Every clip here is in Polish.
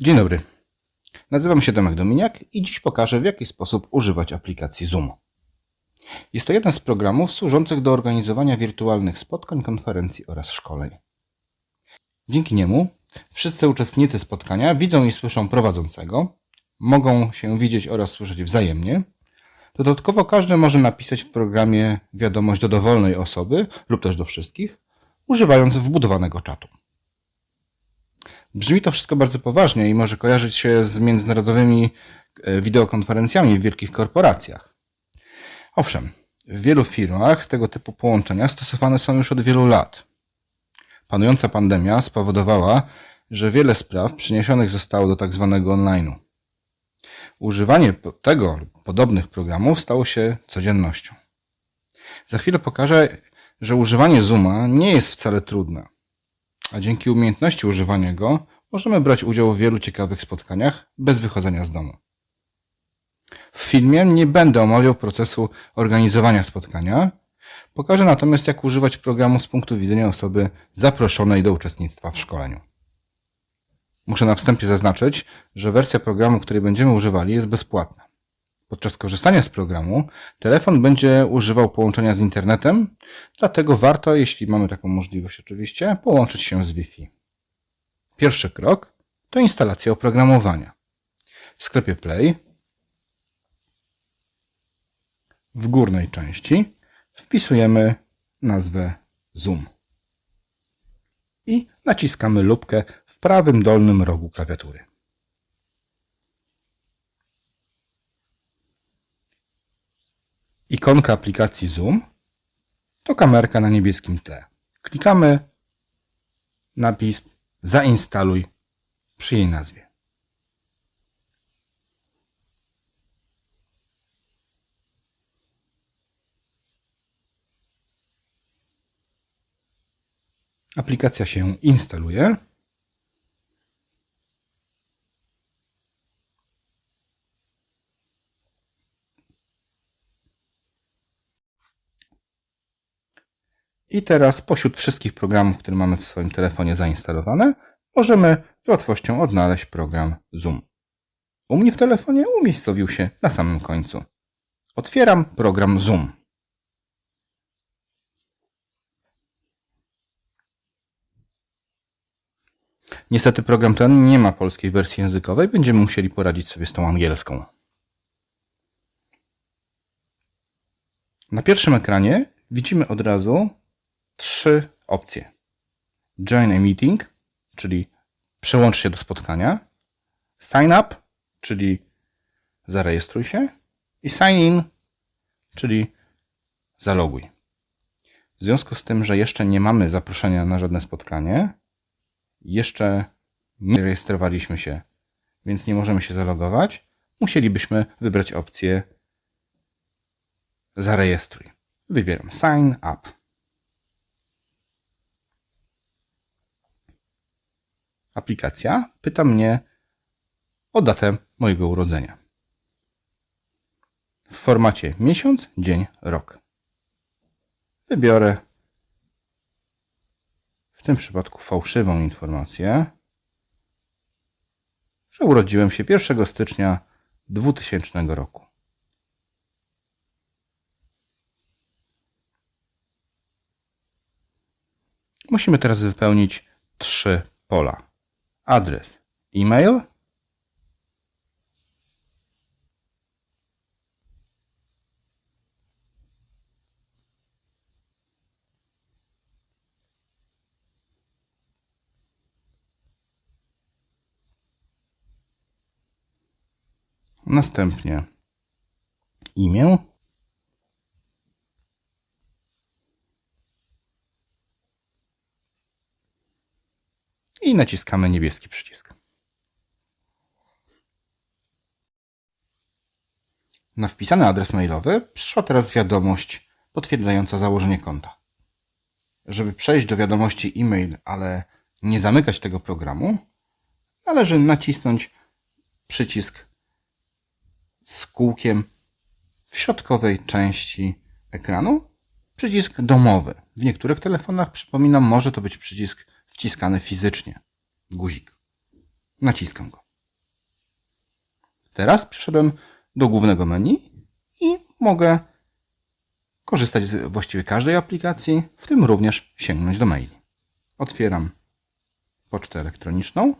Dzień dobry. Nazywam się Tomek Dominiak i dziś pokażę w jaki sposób używać aplikacji Zoom. Jest to jeden z programów służących do organizowania wirtualnych spotkań, konferencji oraz szkoleń. Dzięki niemu wszyscy uczestnicy spotkania widzą i słyszą prowadzącego, mogą się widzieć oraz słyszeć wzajemnie. Dodatkowo każdy może napisać w programie wiadomość do dowolnej osoby lub też do wszystkich, używając wbudowanego czatu. Brzmi to wszystko bardzo poważnie i może kojarzyć się z międzynarodowymi e, wideokonferencjami w wielkich korporacjach. Owszem, w wielu firmach tego typu połączenia stosowane są już od wielu lat. Panująca pandemia spowodowała, że wiele spraw przeniesionych zostało do tak zwanego online'u. Używanie tego lub podobnych programów stało się codziennością. Za chwilę pokażę, że używanie Zooma nie jest wcale trudne a dzięki umiejętności używania go możemy brać udział w wielu ciekawych spotkaniach bez wychodzenia z domu. W filmie nie będę omawiał procesu organizowania spotkania, pokażę natomiast jak używać programu z punktu widzenia osoby zaproszonej do uczestnictwa w szkoleniu. Muszę na wstępie zaznaczyć, że wersja programu, której będziemy używali jest bezpłatna. Podczas korzystania z programu telefon będzie używał połączenia z internetem, dlatego warto, jeśli mamy taką możliwość oczywiście, połączyć się z Wi-Fi. Pierwszy krok to instalacja oprogramowania. W sklepie Play w górnej części wpisujemy nazwę Zoom i naciskamy lupkę w prawym dolnym rogu klawiatury. Ikonka aplikacji Zoom to kamerka na niebieskim tle. Klikamy napis Zainstaluj przy jej nazwie. Aplikacja się instaluje. I teraz pośród wszystkich programów, które mamy w swoim telefonie zainstalowane, możemy z łatwością odnaleźć program Zoom. U mnie w telefonie umiejscowił się na samym końcu. Otwieram program Zoom. Niestety program ten nie ma polskiej wersji językowej, będziemy musieli poradzić sobie z tą angielską. Na pierwszym ekranie widzimy od razu trzy opcje. Join a meeting, czyli przełącz się do spotkania. Sign up, czyli zarejestruj się. I sign in, czyli zaloguj. W związku z tym, że jeszcze nie mamy zaproszenia na żadne spotkanie, jeszcze nie rejestrowaliśmy się, więc nie możemy się zalogować, musielibyśmy wybrać opcję zarejestruj. Wybieram sign up. Aplikacja pyta mnie o datę mojego urodzenia. W formacie miesiąc, dzień, rok. Wybiorę w tym przypadku fałszywą informację, że urodziłem się 1 stycznia 2000 roku. Musimy teraz wypełnić trzy pola adres? E-mail, następnie. Imię, i naciskamy niebieski przycisk. Na wpisany adres mailowy przyszła teraz wiadomość potwierdzająca założenie konta. Żeby przejść do wiadomości e-mail, ale nie zamykać tego programu, należy nacisnąć przycisk z kółkiem w środkowej części ekranu, przycisk domowy. W niektórych telefonach, przypominam, może to być przycisk wciskany fizycznie. Guzik. Naciskam go. Teraz przyszedłem do głównego menu i mogę korzystać z właściwie każdej aplikacji, w tym również sięgnąć do maili. Otwieram pocztę elektroniczną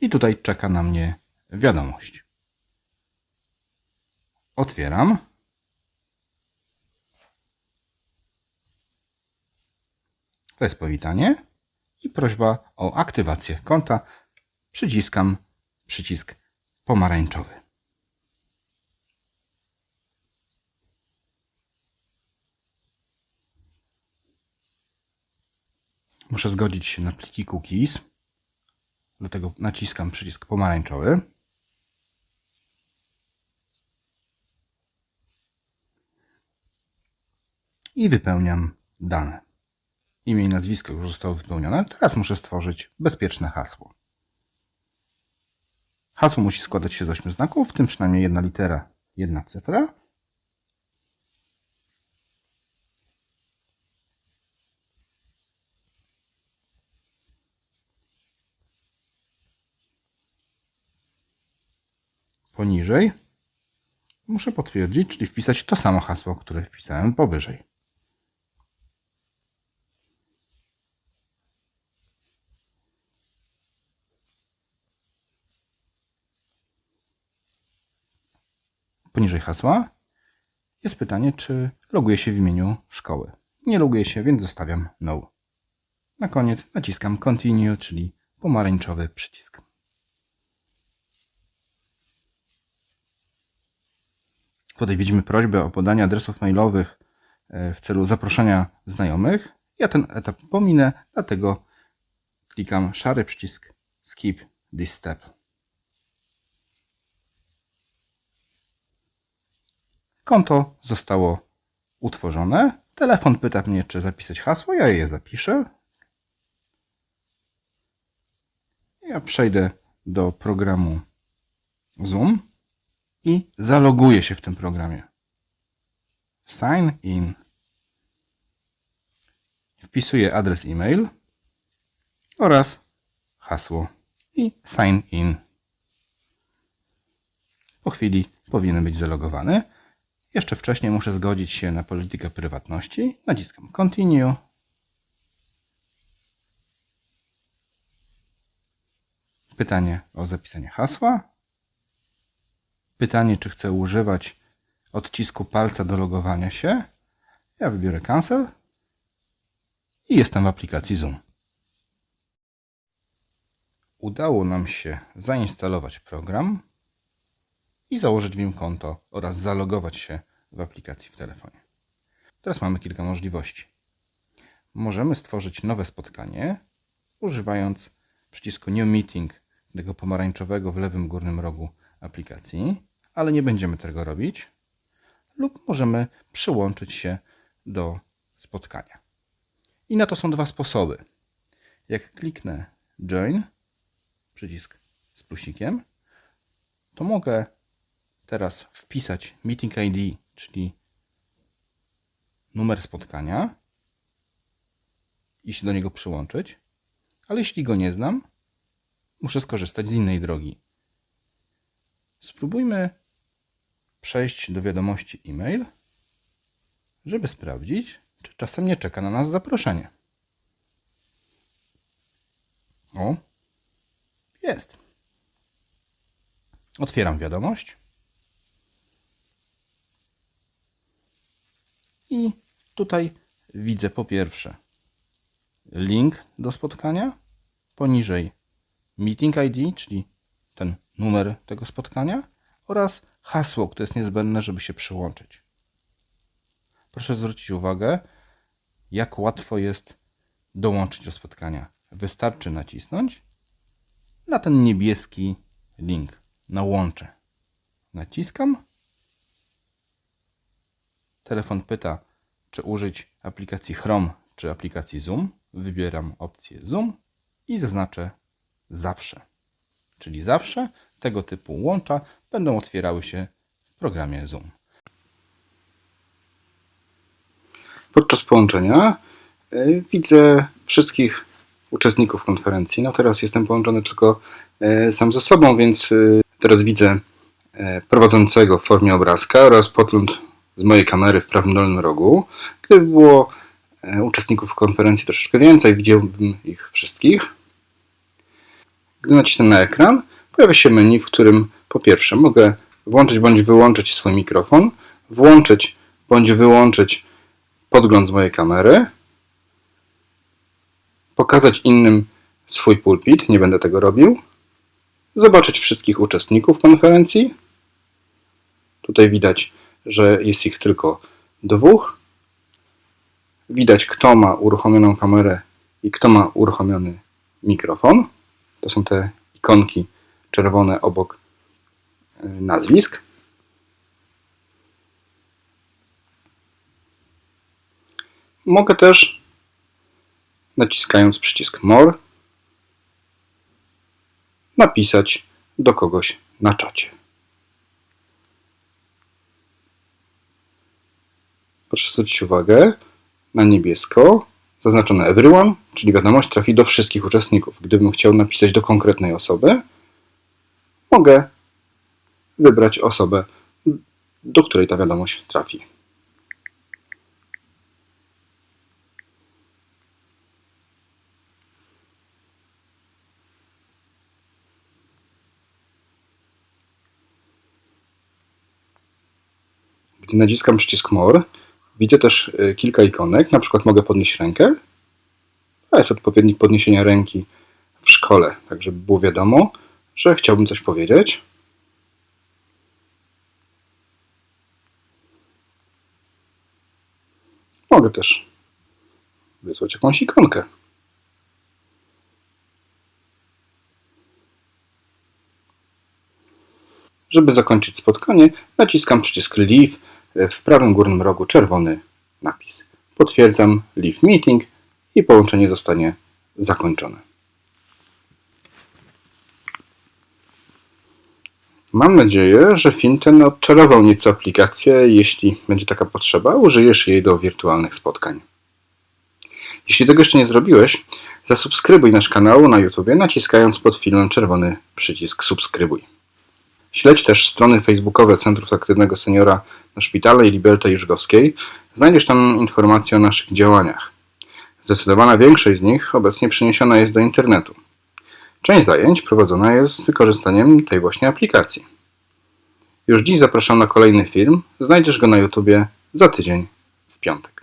i tutaj czeka na mnie wiadomość. Otwieram. To jest powitanie i prośba o aktywację konta. Przyciskam przycisk pomarańczowy. Muszę zgodzić się na pliki cookies. Dlatego naciskam przycisk pomarańczowy. I wypełniam dane. Imię i nazwisko już zostało wypełnione. Teraz muszę stworzyć bezpieczne hasło. Hasło musi składać się z ośmiu znaków, w tym przynajmniej jedna litera, jedna cyfra. Poniżej muszę potwierdzić, czyli wpisać to samo hasło, które wpisałem powyżej. Poniżej hasła jest pytanie, czy loguję się w imieniu szkoły. Nie loguję się, więc zostawiam no. Na koniec naciskam continue, czyli pomarańczowy przycisk. Tutaj widzimy prośbę o podanie adresów mailowych e, w celu zaproszenia znajomych. Ja ten etap pominę, dlatego klikam szary przycisk skip this step. Konto zostało utworzone. Telefon pyta mnie, czy zapisać hasło. Ja je zapiszę. Ja przejdę do programu Zoom i zaloguję się w tym programie. Sign in. Wpisuję adres e-mail oraz hasło i sign in. Po chwili powinien być zalogowany. Jeszcze wcześniej muszę zgodzić się na politykę prywatności. Naciskam Continue. Pytanie o zapisanie hasła. Pytanie, czy chcę używać odcisku palca do logowania się. Ja wybiorę Cancel i jestem w aplikacji Zoom. Udało nam się zainstalować program i założyć w nim konto oraz zalogować się w aplikacji w telefonie. Teraz mamy kilka możliwości. Możemy stworzyć nowe spotkanie używając przycisku New Meeting tego pomarańczowego w lewym górnym rogu aplikacji, ale nie będziemy tego robić. Lub możemy przyłączyć się do spotkania. I na to są dwa sposoby. Jak kliknę Join, przycisk z plusikiem, to mogę teraz wpisać Meeting ID, czyli numer spotkania i się do niego przyłączyć, ale jeśli go nie znam, muszę skorzystać z innej drogi. Spróbujmy przejść do wiadomości e-mail, żeby sprawdzić, czy czasem nie czeka na nas zaproszenie. O, jest. Otwieram wiadomość. I tutaj widzę po pierwsze link do spotkania, poniżej meeting ID, czyli ten numer tego spotkania oraz hasło, które jest niezbędne, żeby się przyłączyć. Proszę zwrócić uwagę, jak łatwo jest dołączyć do spotkania. Wystarczy nacisnąć na ten niebieski link, na łącze. Naciskam Telefon pyta, czy użyć aplikacji Chrome czy aplikacji Zoom. Wybieram opcję Zoom i zaznaczę zawsze. Czyli zawsze tego typu łącza będą otwierały się w programie Zoom. Podczas połączenia y, widzę wszystkich uczestników konferencji. No teraz jestem połączony tylko e, sam ze sobą, więc e, teraz widzę e, prowadzącego w formie obrazka oraz podgląd z mojej kamery w prawym dolnym rogu. Gdyby było e, uczestników konferencji troszeczkę więcej, widziałbym ich wszystkich. Gdy nacisnę na ekran, pojawia się menu, w którym po pierwsze mogę włączyć bądź wyłączyć swój mikrofon, włączyć bądź wyłączyć podgląd z mojej kamery, pokazać innym swój pulpit, nie będę tego robił, zobaczyć wszystkich uczestników konferencji. Tutaj widać, że jest ich tylko dwóch. Widać, kto ma uruchomioną kamerę i kto ma uruchomiony mikrofon. To są te ikonki czerwone obok y, nazwisk. Mogę też, naciskając przycisk More, napisać do kogoś na czacie. Proszę zwrócić uwagę na niebiesko zaznaczone everyone, czyli wiadomość trafi do wszystkich uczestników. Gdybym chciał napisać do konkretnej osoby, mogę wybrać osobę, do której ta wiadomość trafi. Gdy naciskam przycisk More, widzę też y, kilka ikonek. Na przykład mogę podnieść rękę. To jest odpowiednik podniesienia ręki w szkole, tak żeby było wiadomo, że chciałbym coś powiedzieć. Mogę też wysłać jakąś ikonkę. Żeby zakończyć spotkanie, naciskam przycisk Leave w prawym górnym rogu czerwony napis. Potwierdzam Leave Meeting i połączenie zostanie zakończone. Mam nadzieję, że film ten odczarował nieco aplikację. Jeśli będzie taka potrzeba, użyjesz jej do wirtualnych spotkań. Jeśli tego jeszcze nie zrobiłeś, zasubskrybuj nasz kanał na YouTube naciskając pod filmem czerwony przycisk subskrybuj. Śledź też strony facebookowe Centrów Aktywnego Seniora Szpitale i Liberty Jużgowskiej. Znajdziesz tam informacje o naszych działaniach. Zdecydowana większość z nich obecnie przeniesiona jest do internetu. Część zajęć prowadzona jest z wykorzystaniem tej właśnie aplikacji. Już dziś zapraszam na kolejny film. Znajdziesz go na YouTubie za tydzień w piątek.